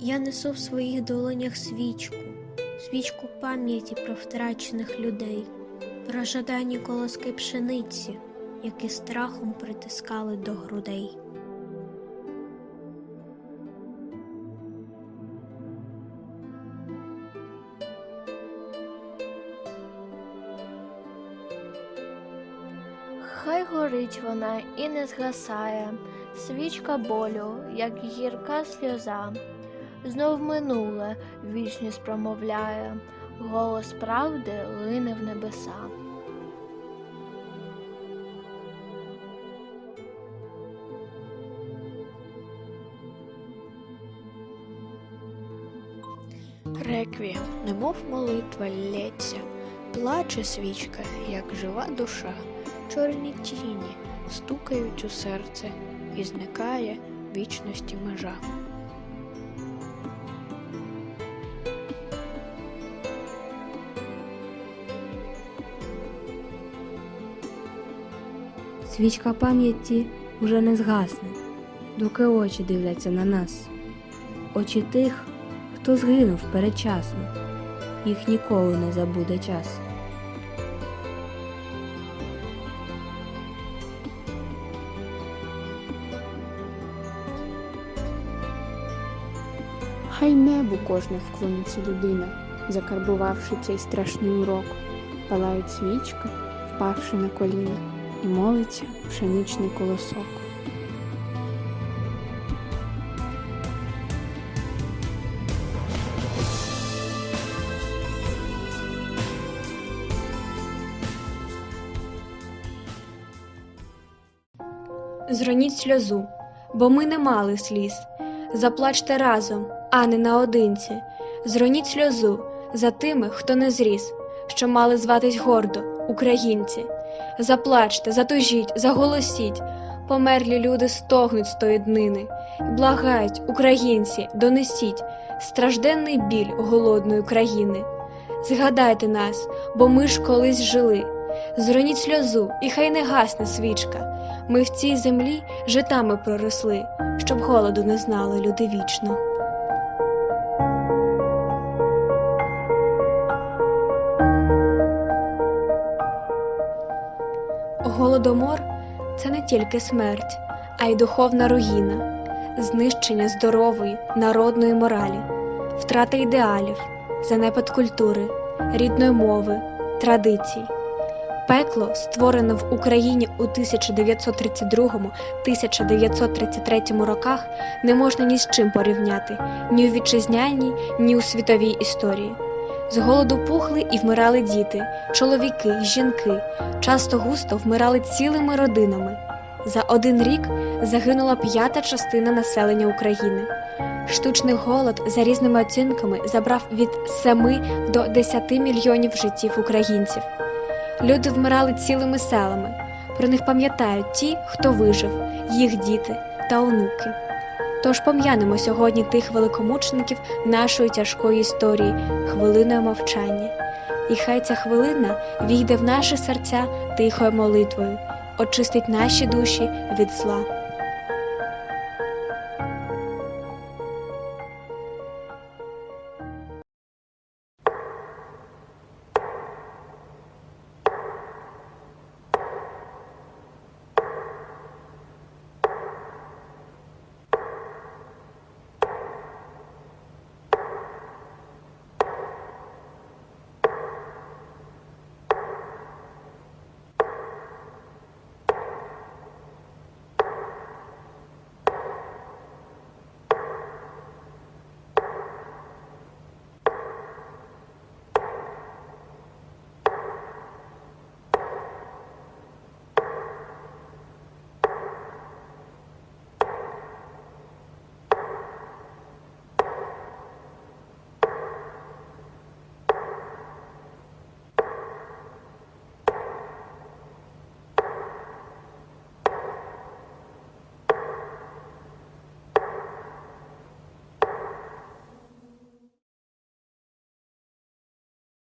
Я несу в своїх долонях свічку, свічку пам'яті про втрачених людей, про жадані колоски пшениці, які страхом притискали до грудей. Хай горить вона і не згасає, свічка болю, як гірка сльоза. Знов минуле вічність промовляє, голос правди лине в небеса. Реквієм, немов молитва лється, плаче свічка, як жива душа, чорні тіні стукають у серце, і зникає вічності межа. Свічка пам'яті вже не згасне, доки очі дивляться на нас. Очі тих, хто згинув передчасно, їх ніколи не забуде час. Хай небу кожне вклониться людина, закарбувавши цей страшний урок, палають свічка, впавши на коліна, і молиться пшеничний колосок. Зроніть сльозу, бо ми не мали сліз. Заплачте разом, а не наодинці. Зроніть сльозу за тими, хто не зріс, що мали зватись гордо, українці. Заплачте, затужіть, заголосіть. Померлі люди стогнуть з тої днини. Благають, українці, донесіть стражденний біль голодної країни. Згадайте нас, бо ми ж колись жили. Зроніть сльозу, і хай не гасне свічка. Ми в цій землі житами проросли, щоб голоду не знали люди вічно. Голодомор це не тільки смерть, а й духовна руїна, знищення здорової народної моралі, втрата ідеалів, занепад культури, рідної мови, традицій. Пекло, створене в Україні у 1932-1933 роках, не можна ні з чим порівняти ні у вітчизняній, ні у світовій історії. З голоду пухли і вмирали діти, чоловіки, жінки, часто густо вмирали цілими родинами. За один рік загинула п'ята частина населення України. Штучний голод за різними оцінками забрав від 7 до 10 мільйонів життів українців. Люди вмирали цілими селами. Про них пам'ятають ті, хто вижив, їх діти та онуки. Тож пом'янемо сьогодні тих великомучеників нашої тяжкої історії хвилиною мовчання. І хай ця хвилина війде в наші серця тихою молитвою, очистить наші душі від зла.